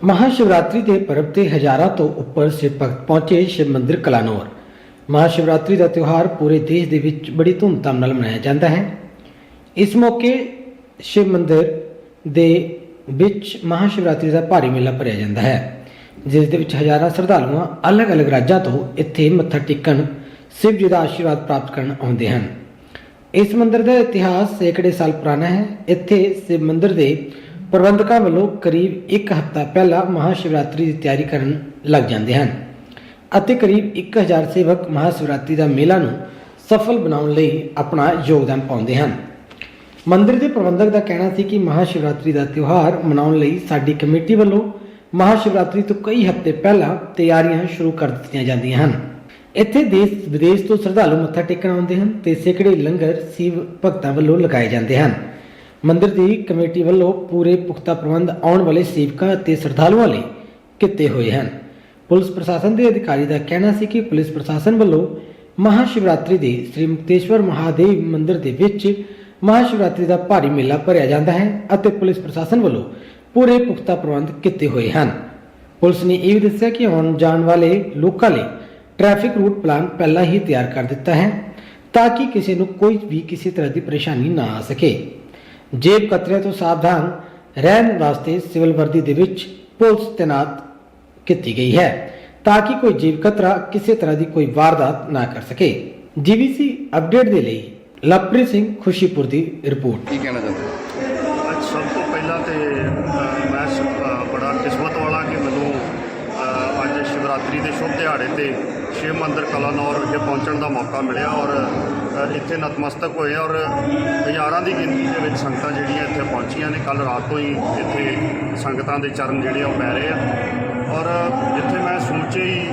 ਮਹਾਸ਼ਿਵਰਾਤਰੀ ਦੇ ਪਰਬ ਤੇ ਹਜ਼ਾਰਾਂ ਤੋਂ ਉੱਪਰ ਸਿੱਖ ਭਗਤ ਪਹੁੰਚੇ ਸ਼ਿਵ ਮੰਦਿਰ ਕਲਾਨੌਰ। ਮਹਾਸ਼ਿਵਰਾਤਰੀ ਦਾ ਤਿਉਹਾਰ ਪੂਰੇ ਦੇਸ਼ ਦੇ ਵਿੱਚ ਬੜੀ ਧੂਮਧਾਮ ਨਾਲ ਮਨਾਇਆ ਜਾਂਦਾ ਹੈ। ਇਸ ਮੌਕੇ ਸ਼ਿਵ ਮੰਦਿਰ ਦੇ ਵਿੱਚ ਮਹਾਸ਼ਿਵਰਾਤਰੀ ਦਾ ਭਾਰੀ ਮੇਲਾ ਭਰਿਆ ਜਾਂਦਾ ਹੈ, ਜਿਸ ਦੇ ਵਿੱਚ ਹਜ਼ਾਰਾਂ ਸ਼ਰਧਾਲੂਆਂ ਅਲੱਗ-ਅਲੱਗ ਰਾਜਾਂ ਤੋਂ ਇੱਥੇ ਮੱਥਾ ਟੇਕਣ, ਸ਼ਿਵ ਜੀ ਦਾ ਆਸ਼ੀਰਵਾਦ ਪ੍ਰਾਪਤ ਕਰਨ ਆਉਂਦੇ ਹਨ। ਇਸ ਮੰਦਿਰ ਦਾ ਇਤਿਹਾਸ ਸੈਂਕੜੇ ਸਾਲ ਪੁਰਾਣਾ ਹੈ। ਇੱਥੇ ਸ਼ਿਵ ਮੰਦਿਰ ਦੇ ਪ੍ਰਬੰਧਕਾਂ ਵੱਲੋਂ ਕਰੀਬ 1 ਹਫ਼ਤਾ ਪਹਿਲਾਂ ਮਹਾਸ਼ਿਵਰਾਤਰੀ ਦੀ ਤਿਆਰੀ ਕਰਨ ਲੱਗ ਜਾਂਦੇ ਹਨ ਅਤੇ ਕਰੀਬ 1000 ਸੇਵਕ ਮਹਾ ਸ਼ਿਵਰਾਤਰੀ ਦਾ ਮੇਲਾ ਨੂੰ ਸਫਲ ਬਣਾਉਣ ਲਈ ਆਪਣਾ ਯੋਗਦਾਨ ਪਾਉਂਦੇ ਹਨ। ਮੰਦਿਰ ਦੇ ਪ੍ਰਬੰਧਕ ਦਾ ਕਹਿਣਾ ਸੀ ਕਿ ਮਹਾਸ਼ਿਵਰਾਤਰੀ ਦਾ ਤਿਉਹਾਰ ਮਨਾਉਣ ਲਈ ਸਾਡੀ ਕਮੇਟੀ ਵੱਲੋਂ ਮਹਾਸ਼ਿਵਰਾਤਰੀ ਤੋਂ ਕਈ ਹਫ਼ਤੇ ਪਹਿਲਾਂ ਤਿਆਰੀਆਂ ਸ਼ੁਰੂ ਕਰ ਦਿੱਤੀਆਂ ਜਾਂਦੀਆਂ ਹਨ। ਇੱਥੇ ਦੇਸ਼ ਵਿਦੇਸ਼ ਤੋਂ ਸ਼ਰਧਾਲੂ ਮੱਥਾ ਟੇਕਣ ਆਉਂਦੇ ਹਨ ਤੇ ਸੈਂਕੜੇ ਲੰਗਰ ਸਿਵ ਭਗਤਾਂ ਵੱਲੋਂ ਲਗਾਏ ਜਾਂਦੇ ਹਨ। ਮੰਦਿਰ ਦੀ ਕਮੇਟੀ ਵੱਲੋਂ ਪੂਰੇ ਪੁਖਤਾ ਪ੍ਰਬੰਧ ਆਉਣ ਵਾਲੇ ਸੇਵਕਾਂ ਅਤੇ ਸ਼ਰਧਾਲੂਆਂ ਲਈ ਕੀਤੇ ਹੋਏ ਹਨ। ਪੁਲਿਸ ਪ੍ਰਸ਼ਾਸਨ ਦੇ ਅਧਿਕਾਰੀ ਦਾ ਕਹਿਣਾ ਸੀ ਕਿ ਪੁਲਿਸ ਪ੍ਰਸ਼ਾਸਨ ਵੱਲੋਂ ਮਹਾਸ਼ਿਵਰਾਤਰੀ ਦੇ ਸ੍ਰੀ ਮੁਕਤੇਸ਼ਵਰ ਮਹਾਦੇਵ ਮੰਦਿਰ ਦੇ ਵਿੱਚ ਮਹਾਸ਼ਿਵਰਾਤਰੀ ਦਾ ਭਾਰੀ ਮੇਲਾ ਭਰਿਆ ਜਾਂਦਾ ਹੈ ਅਤੇ ਪੁਲਿਸ ਪ੍ਰਸ਼ਾਸਨ ਵੱਲੋਂ ਪੂਰੇ ਪੁਖਤਾ ਪ੍ਰਬੰਧ ਕੀਤੇ ਹੋਏ ਹਨ। ਪੁਲਿਸ ਨੇ ਇਹ ਵੀ ਦੱਸਿਆ ਕਿ ਆਉਣ ਜਾਣ ਵਾਲੇ ਲੋਕਾਂ ਲਈ ਟ੍ਰੈਫਿਕ ਰੂਟ ਪਲਾਨ ਪਹਿਲਾਂ ਹੀ ਤਿਆਰ ਕਰ ਦਿੱਤਾ ਹੈ ਤਾਂ ਕਿ ਕਿਸੇ ਨੂੰ ਕੋਈ ਵੀ ਕਿਸੇ ਤਰ੍ਹਾਂ ਦੀ ਪਰੇਸ਼ਾਨੀ ਨਾ ਆ ਸਕੇ। ਜੇਬ ਕਤਰਿਆਂ ਤੋਂ ਸਾਵਧਾਨ ਰਹਿਣ ਵਾਸਤੇ ਸਿਵਲ ਵਰਦੀ ਦੇ ਵਿੱਚ ਪੁਲਿਸ ਤੈਨਾਤ ਕੀਤੀ ਗਈ ਹੈ ਤਾਂ ਕਿ ਕੋਈ ਜੀਵ ਕਤਰਾ ਕਿਸੇ ਤਰ੍ਹਾਂ ਦੀ ਕੋਈ ਵਾਰਦਾਤ ਨਾ ਕਰ ਸਕੇ ਜੀਵੀਸੀ ਅਪਡੇਟ ਦੇ ਲਈ ਲਵਪ੍ਰੀਤ ਸਿੰਘ ਖੁਸ਼ੀਪੁਰ ਦੀ ਰਿਪੋਰਟ ਕੀ ਕਹਿਣਾ ਚਾਹੁੰਦੇ? ਅੱਜ ਸਭ ਤੋਂ ਪਹਿਲਾਂ ਤੇ ਮੈਂ ਬੜਾ ਕਿਸਮਤ ਵਾਲਾ ਕਿ ਮੈਨੂੰ ਅੱਜ ਸ਼ਿਵਰਾਤਰੀ ਦੇ ਸ਼ੁਭ ਦਿਹਾੜੇ ਤੇ ਸ਼ਿਵ ਮੰਦਿਰ ਕਲਾਨੌਰ ਵਿਖੇ ਪਹੁੰਚਣ ਦਾ ਮੌਕਾ ਮਿਲਿਆ ਔਰ ਇੱਥੇ ਨਤਮਸਤਕ ਹੋਏ ਔਰ ਹਜ਼ਾਰਾਂ ਦੀ ਗਿਣਤੀ ਦੇ ਵਿੱਚ ਸੰਗਤਾਂ ਜਿਹੜੀਆਂ ਇੱਥੇ ਪਹੁੰਚੀਆਂ ਨੇ। ਕੱਲ ਰਾਤ ਤੋਂ ਹੀ ਇੱਥੇ ਸੰਗਤਾਂ ਦੇ ਚਰਨ ਜਿਹੜੇ ਆ ਉਹ ਪੈ ਰਹੇ ਆ। ਔਰ ਜਿੱਥੇ ਮੈਂ ਸਮੁੱਚੇ ਹੀ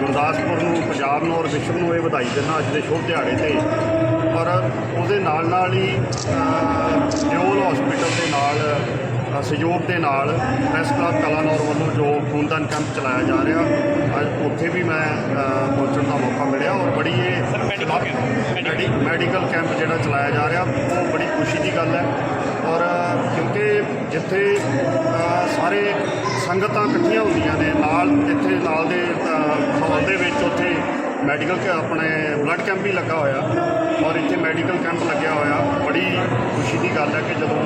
ਗੁਰਦਾਸਪੁਰ ਨੂੰ ਪੰਜਾਬ ਨੂੰ ਔਰ ਵਿਸ਼ਵ ਨੂੰ ਇਹ ਵਧਾਈ ਦਿੰਦਾ ਅੱਜ ਦੇ ਸ਼ੁਭ ਦਿਹਾੜੇ ਤੇ। ਔਰ ਉਹਦੇ ਨਾਲ ਨਾਲ ਹੀ ਅ, ਦਿਓਲ ਹਸਪੀਟਲ ਦੇ ਨਾਲ ਸਹਿਯੋਗ ਦੇ ਨਾਲ ਪ੍ਰੈਸ ਕਲੱਬ ਕਲਾਨੌਰ ਵੱਲੋਂ ਜੋ ਖੂਨਦਾਨ ਕੈਂਪ ਚਲਾਇਆ ਜਾ ਰਿਹਾ ਅੱਜ ਉੱਥੇ ਵੀ ਮੈਂ ਪਹੁੰਚਣ ਦਾ ਮੌਕਾ ਮਿਲਿਆ ਔਰ ਬੜੀ ਇਹ ਮੈਡੀ- ਮੈਡੀਕਲ ਕੈਂਪ ਜਿਹੜਾ ਚਲਾਇਆ ਜਾ ਰਿਹਾ ਉਹ ਬੜੀ ਖੁਸ਼ੀ ਦੀ ਗੱਲ ਹੈ ਔਰ ਕਿਉਂਕਿ ਜਿੱਥੇ ਸਾਰੇ ਸੰਗਤਾਂ ਇਕੱਠੀਆਂ ਹੁੰਦੀਆਂ ਨੇ ਨਾਲ ਇੱਥੇ ਨਾਲ ਦੇ ਹਾਲ ਦੇ ਵਿੱਚ ਉੱਥੇ ਮੈਡੀਕਲ ਕੇ ਆਪਣੇ ਬਲੱਡ ਕੈਂਪ ਵੀ ਲੱਗਾ ਹੋਇਆ ਔਰ ਇੱਥੇ ਮੈਡੀਕਲ ਕੈਂਪ ਲੱਗਿਆ ਹੋਇਆ। ਬੜੀ ਖੁਸ਼ੀ ਦੀ ਗੱਲ ਹੈ ਕਿ ਜਦੋਂ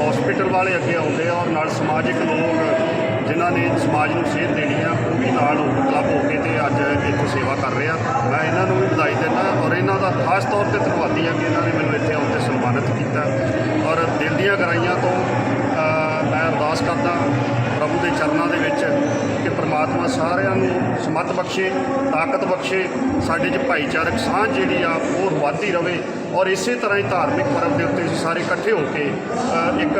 ਹਸਪੀਟਲ ਵਾਲੇ ਅੱਗੇ ਆਉਂਦੇ ਆ ਔਰ ਨਾਲ ਸਮਾਜਿਕ ਲੋਕ ਜਿਨ੍ਹਾਂ ਨੇ ਸਮਾਜ ਨੂੰ ਸੇਧ ਦੇਣੀ ਆ, ਉਹ ਵੀ ਨਾਲ ਕਲੱਬ ਹੋ ਕੇ ਤੇ ਅੱਜ ਇੱਥੇ ਸੇਵਾ ਕਰ ਰਹੇ ਆ। ਮੈਂ ਇਹਨਾਂ ਨੂੰ ਵੀ ਵਧਾਈ ਦਿੰਦਾ ਔਰ ਇਹਨਾਂ ਦਾ ਖਾਸ ਤੌਰ ਤੇ ਧੰਨਵਾਦੀ ਆ ਕਿ ਇਹਨਾਂ ਨੇ ਮੈਨੂੰ ਇੱਥੇ ਆਉਣ ਤੇ ਸਨਮਾਨਿਤ ਕੀਤਾ। ਔਰ ਦਿਲ ਦੀਆਂ ਗਰਾਈਆਂ ਤੋਂ ਮੈਂ ਅਰਦਾਸ ਕਰਦਾ ਪ੍ਰਭੂ ਦੇ ਚਰਨਾਂ ਦੇ ਵਿੱਚ ਕਿ ਪ੍ਰਮਾਤਮਾ ਸਾਰਿਆਂ ਨੂੰ ਸਮਤ ਬਖਸ਼ੇ, ਤਾਕਤ ਬਖਸ਼ੇ, ਸਾਡੇ 'ਚ ਭਾਈਚਾਰਕ ਸਾਂਝ ਜਿਹੜੀ ਆ ਉਹ ਵੱਧਦੀ ਰਵੇ ਔਰ ਇਸੇ ਤਰ੍ਹਾਂ ਹੀ ਧਾਰਮਿਕ ਪਰਬ ਦੇ ਉੱਤੇ ਅਸੀਂ ਸਾਰੇ ਇਕੱਠੇ ਹੋ ਕੇ ਇੱਕ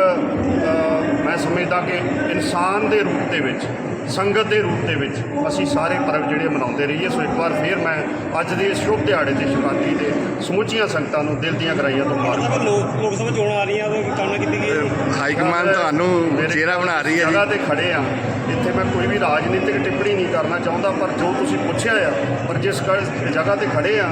ਮੈਂ ਸਮਝਦਾ ਕਿ ਇਨਸਾਨ ਦੇ ਰੂਪ ਦੇ ਵਿੱਚ ਸੰਗਤ ਦੇ ਰੂਪ ਦੇ ਵਿੱਚ ਅਸੀਂ ਸਾਰੇ ਪਰਬ ਜਿਹੜੇ ਮਨਾਉਂਦੇ ਰਹੀਏ। ਸੋ ਇੱਕ ਵਾਰ ਫੇਰ ਮੈਂ ਅੱਜ ਦੇ ਇਸ ਸ਼ੁਭ ਦਿਹਾੜੇ ਤੇ ਸ਼ਿਵਰਾਤਰੀ ਦੇ ਸਮੁੱਚੀਆਂ ਸੰਗਤਾਂ ਨੂੰ ਦਿਲ ਦੀਆਂ ਗਰਾਈਆਂ ਤੋਂ ਮੁਬਾਰਕ ਲੋਕ ਲੋਕ ਸਭਾ ਚੋਣਾਂ ਆ ਰਹੀਆਂ ਉਹਦੀ ਕਾਮਨਾ ਕੀਤੀ ਗਈ ਹੈ? ਹਾਈ ਕਮਾਂਡ ਤੁਹਾਨੂੰ ਮੇਰੇ ਚਿਹਰਾ ਬਣਾ ਰਹੀ ਹੈ ਜਗ੍ਹਾ ਤੇ ਖੜੇ ਆ ਇੱਥੇ ਮੈਂ ਕੋਈ ਵੀ ਰਾਜਨੀਤਿਕ ਟਿੱਪਣੀ ਨਹੀਂ ਕਰਨਾ ਚਾਹੁੰਦਾ ਪਰ ਜੋ ਤੁਸੀਂ ਪੁੱਛਿਆ ਆ ਪਰ ਜਿਸ ਜਗ੍ਹਾ ਤੇ ਖੜੇ ਆ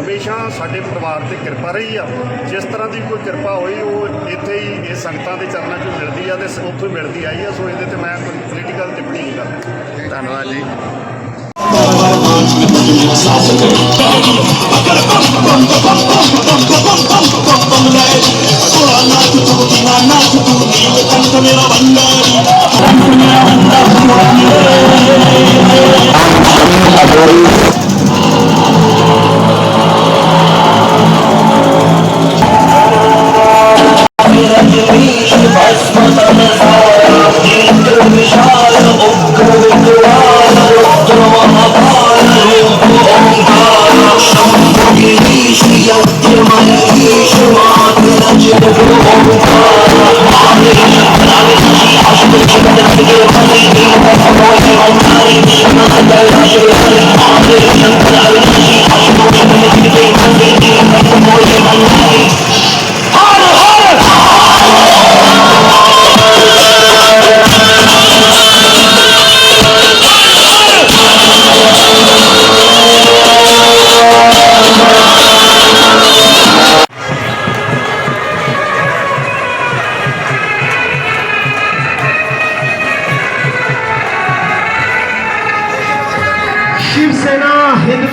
ਹਮੇਸ਼ਾ ਸਾਡੇ ਪਰਿਵਾਰ ਤੇ ਕਿਰਪਾ ਰਹੀ ਆ। ਜਿਸ ਤਰ੍ਹਾਂ ਦੀ ਕੋਈ ਕਿਰਪਾ ਹੋਈ ਉਹ ਇੱਥੇ ਹੀ ਇਹ ਸੰਗਤਾਂ ਦੇ ਚਰਨਾਂ 'ਚੋਂ ਮਿਲਦੀ ਆ ਤੇ ਉੱਥੋਂ ਹੀ ਮਿਲਦੀ ਆਈ ਆ। ਸੋ ਇਹਦੇ ਤੇ ਮੈਂ ਕੋਈ ਪੋਲੀਟੀਕਲ ਟਿੱਪਣੀ ਨਹੀਂ ਧੰਨਵਾਦ ਜੀ Thank Oh,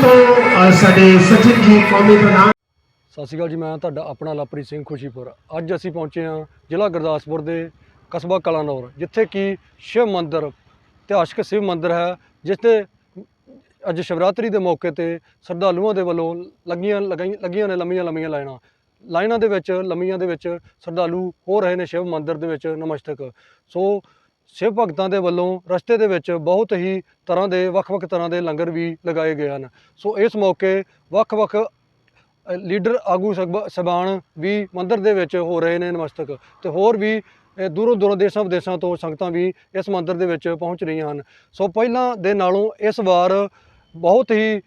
ਤੋਂ ਸਾਡੇ ਸਚਿਨ ਜੀ ਕੌਮੀ ਪ੍ਰਧਾਨ ਸਤਿ ਸ਼੍ਰੀ ਅਕਾਲ ਜੀ, ਮੈਂ ਤੁਹਾਡਾ ਆਪਣਾ ਲਵਪ੍ਰੀਤ ਸਿੰਘ ਖੁਸ਼ੀਪੁਰ। ਅੱਜ ਅਸੀਂ ਪਹੁੰਚੇ ਹਾਂ ਜ਼ਿਲ੍ਹਾ ਗੁਰਦਾਸਪੁਰ ਦੇ ਕਸਬਾ ਕਲਾਨੌਰ, ਜਿੱਥੇ ਕਿ ਸ਼ਿਵ ਮੰਦਿਰ, ਇਤਿਹਾਸਕ ਸ਼ਿਵ ਮੰਦਿਰ ਹੈ, ਜਿਸ ਤੇ ਅੱਜ ਸ਼ਿਵਰਾਤਰੀ ਦੇ ਮੌਕੇ ਤੇ ਸ਼ਰਧਾਲੂਆਂ ਦੇ ਵੱਲੋਂ ਲੱਗੀਆਂ ਲਗਾਈ- ਲੱਗੀਆਂ ਨੇ ਲੰਮੀਆਂ ਲੰਮੀਆਂ ਲਾਈਨਾਂ। ਲਾਈਨਾਂ ਦੇ ਵਿੱਚ, ਲੰਮੀਆਂ ਦੇ ਵਿੱਚ ਸ਼ਰਧਾਲੂ ਹੋ ਰਹੇ ਨੇ ਸ਼ਿਵ ਮੰਦਿਰ ਦੇ ਵਿੱਚ ਨਮਸਤਕ। ਸੋ ਸ਼ਿਵ ਭਗਤਾਂ ਦੇ ਵੱਲੋਂ ਰਸਤੇ ਦੇ ਵਿੱਚ ਬਹੁਤ ਹੀ ਤਰ੍ਹਾਂ ਦੇ, ਵੱਖ-ਵੱਖ ਤਰ੍ਹਾਂ ਦੇ ਲੰਗਰ ਵੀ ਲਗਾਏ ਗਏ ਹਨ। ਸੋ ਇਸ ਮੌਕੇ ਵੱਖ-ਵੱਖ ਲੀਡਰ ਆਗੂ ਸਬਾਨ ਵੀ ਮੰਦਿਰ ਦੇ ਵਿੱਚ ਹੋ ਰਹੇ ਨੇ ਨਮਸਤਕ ਤੇ ਹੋਰ ਵੀ ਦੂਰੋਂ ਦੂਰੋਂ ਦੇਸ਼ਾਂ ਵਿਦੇਸ਼ਾਂ ਤੋਂ ਸੰਗਤਾਂ ਵੀ ਇਸ ਮੰਦਿਰ ਦੇ ਵਿੱਚ ਪਹੁੰਚ ਰਹੀਆਂ ਹਨ। ਸੋ ਪਹਿਲਾਂ ਦੇ ਨਾਲੋਂ ਇਸ ਵਾਰ ਬਹੁਤ ਹੀ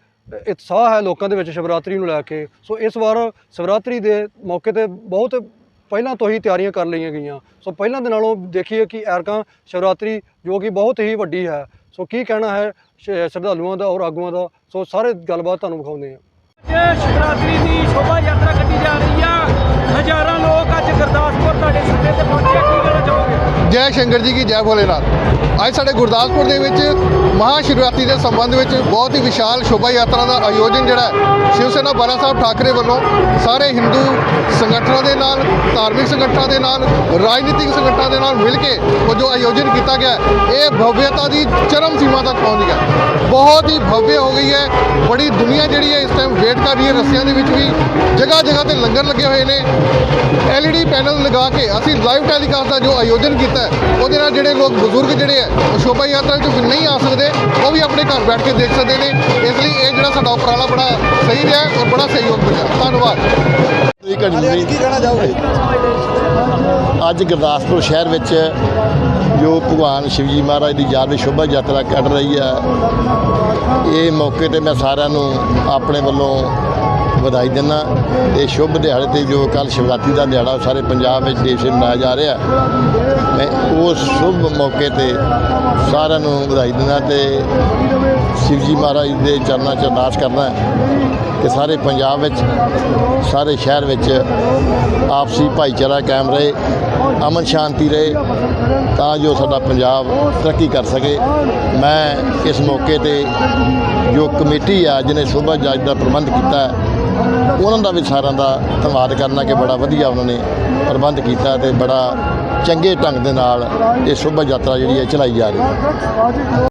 ਉਤਸ਼ਾਹ ਹੈ ਲੋਕਾਂ ਦੇ ਵਿੱਚ ਸ਼ਿਵਰਾਤਰੀ ਨੂੰ ਲੈ ਕੇ। ਸੋ ਇਸ ਵਾਰ ਸ਼ਿਵਰਾਤਰੀ ਦੇ ਮੌਕੇ ਤੇ ਬਹੁਤ ਪਹਿਲਾਂ ਤੋਂ ਹੀ ਤਿਆਰੀਆਂ ਕਰ ਲਈਆਂ ਗਈਆਂ। ਸੋ ਪਹਿਲਾਂ ਦੇ ਨਾਲੋਂ ਦੇਖੀਏ ਕਿ ਐਰਕਾਂ ਸ਼ਿਵਰਾਤਰੀ ਜੋ ਕਿ ਬਹੁਤ ਹੀ ਵੱਡੀ ਹੈ। ਸੋ ਕੀ ਕਹਿਣਾ ਹੈ ਸ਼ਰਧਾਲੂਆਂ ਦਾ ਔਰ ਆਗੂਆਂ ਦਾ? ਸੋ ਸਾਰੇ ਗੱਲਬਾਤ ਤੁਹਾਨੂੰ ਵਿਖਾਉਂਦੇ ਹਾਂ। ਸ਼ਿਵਰਾਤਰੀ ਦੀ ਸ਼ੋਭਾ ਯਾਤਰਾ ਕੱਢੀ ਜਾ ਰਹੀ ਆ। ਹਜ਼ਾਰਾਂ ਲੋਕ ਜੈ ਸ਼ੰਕਰ ਜੀ ਕੀ ਜੈ ਭੋਲੇਨਾਥ। ਅੱਜ ਸਾਡੇ ਗੁਰਦਾਸਪੁਰ ਦੇ ਵਿੱਚ ਮਹਾ ਸ਼ਿਵਰਾਤਰੀ ਦੇ ਸੰਬੰਧ ਵਿੱਚ ਬਹੁਤ ਹੀ ਵਿਸ਼ਾਲ ਸ਼ੋਭਾ ਯਾਤਰਾ ਦਾ ਆਯੋਜਨ ਜਿਹੜਾ ਸ਼ਿਵ ਸੈਨਾ ਬਾਲਾ ਸਾਹਿਬ ਠਾਕਰੇ ਵੱਲੋਂ ਸਾਰੇ ਹਿੰਦੂ ਸੰਗਠਨਾਂ ਦੇ ਨਾਲ, ਧਾਰਮਿਕ ਸੰਗਠਨਾਂ ਦੇ ਨਾਲ, ਰਾਜਨੀਤਿਕ ਸੰਗਠਨਾਂ ਦੇ ਨਾਲ ਮਿਲ ਕੇ ਉਹ ਜੋ ਆਯੋਜਨ ਕੀਤਾ ਗਿਆ ਇਹ ਭਵਯਤਾ ਦੀ ਚਰਮ ਸੀਮਾ ਤੱਕ ਪਹੁੰਚ ਗਿਆ ਬਹੁਤ ਹੀ ਭਵਯ ਹੋ ਗਈ ਹੈ, ਬੜੀ ਦੁਨੀਆ ਜਿਹੜੀ ਹੈ ਇਸ ਟਾਈਮ ਵੇਟ ਕਰ ਰਹੀ ਹੈ ਰਸਤਿਆਂ ਦੇ ਵਿੱਚ ਵੀ ਜਗ੍ਹਾ ਜਗ੍ਹਾ ਤੇ ਲੰਗਰ ਲੱਗੇ ਹੋਏ ਨੇ। ਐਲਈਡੀ ਪੈਨਲ ਲਗਾ ਕੇ ਅਸੀਂ ਲਾਈਵ ਟੈਲੀਕਾਸਟ ਦਾ ਜੋ ਆਯੋਜਨ ਕੀਤਾ ਹੈ। ਉਹਦੇ ਨਾਲ ਜਿਹੜੇ ਲੋਕ ਬਜ਼ੁਰਗ ਜਿਹੜੇ ਹੈ ਉਹ ਸ਼ੋਭਾ ਯਾਤਰਾ ਵਿੱਚ ਨਹੀਂ ਆ ਸਕਦੇ ਉਹ ਵੀ ਆਪਣੇ ਘਰ ਬੈਠ ਕੇ ਦੇਖ ਸਕਦੇ ਨੇ। ਇਸ ਲਈ ਇਹ ਜਿਹੜਾ ਸਾਡਾ ਉਪਰਾਲਾ ਬੜਾ ਸਹੀ ਰਿਹਾ ਔਰ ਬੜਾ ਸਹਿਯੋਗ ਮਿਲਿਆ। ਧੰਨਵਾਦ। ਕੀ ਕਹਿਣਾ ਚਾਹੋਗੇ? ਅੱਜ ਗੁਰਦਾਸਪੁਰ ਸ਼ਹਿਰ ਵਿੱਚ ਜੋ ਭਗਵਾਨ ਸ਼ਿਵਜੀ ਮਹਾਰਾਜ ਦੀ ਯਾਦ ਵਿੱਚ ਸ਼ੋਭਾ ਯਾਤਰਾ ਕੱਢ ਰਹੀ ਹੈ। ਇਹ ਮੌਕੇ ਤੇ ਮੈਂ ਸਾਰਿਆਂ ਨੂੰ ਆਪਣੇ ਵੱਲੋਂ ਵਧਾਈ ਦਿੰਦਾ। ਤੇ ਸ਼ੁਭ ਦਿਹਾੜੇ ਤੇ ਜੋ ਕੱਲ ਸ਼ਿਵਰਾਤਰੀ ਦਾ ਦਿਹਾੜਾ ਸਾਰੇ ਪੰਜਾਬ ਵਿੱਚ ਦੇਸ਼ ਵਿੱਚ ਮਨਾਇਆ ਜਾ ਰਿਹਾ ਮੈਂ ਉਸ ਸ਼ੁਭ ਮੌਕੇ ਤੇ ਸਾਰਿਆਂ ਨੂੰ ਵਧਾਈ ਦਿੰਦਾ ਤੇ ਸ਼ਿਵਜੀ ਮਹਾਰਾਜ ਦੇ ਚਰਨਾਂ 'ਚ ਅਰਦਾਸ ਕਰਦਾ ਕਿ ਸਾਰੇ ਪੰਜਾਬ ਵਿੱਚ, ਸਾਰੇ ਸ਼ਹਿਰ ਵਿੱਚ ਆਪਸੀ ਭਾਈਚਾਰਾ ਕਾਇਮ ਰਹੇ, ਅਮਨ ਸ਼ਾਂਤੀ ਰਹੇ, ਤਾਂ ਜੋ ਸਾਡਾ ਪੰਜਾਬ ਤਰੱਕੀ ਕਰ ਸਕੇ। ਮੈਂ ਇਸ ਮੌਕੇ ਤੇ ਜੋ ਕਮੇਟੀ ਆ, ਜਿਹਨੇ ਸ਼ੋਭਾ ਜੱਜ ਦਾ ਪ੍ਰਬੰਧ ਕੀਤਾ ਉਹਨਾਂ ਦਾ ਵੀ ਸਾਰਿਆਂ ਦਾ ਧੰਨਵਾਦ ਕਰਨਾ ਕਿ ਬੜਾ ਵਧੀਆ ਉਹਨਾਂ ਨੇ ਪ੍ਰਬੰਧ ਕੀਤਾ ਤੇ ਬੜਾ ਚੰਗੇ ਢੰਗ ਦੇ ਨਾਲ ਇਹ ਸ਼ੋਭਾ ਯਾਤਰਾ ਜਿਹੜੀ ਹੈ ਚਲਾਈ ਜਾ ਰਹੀ ਹੈ।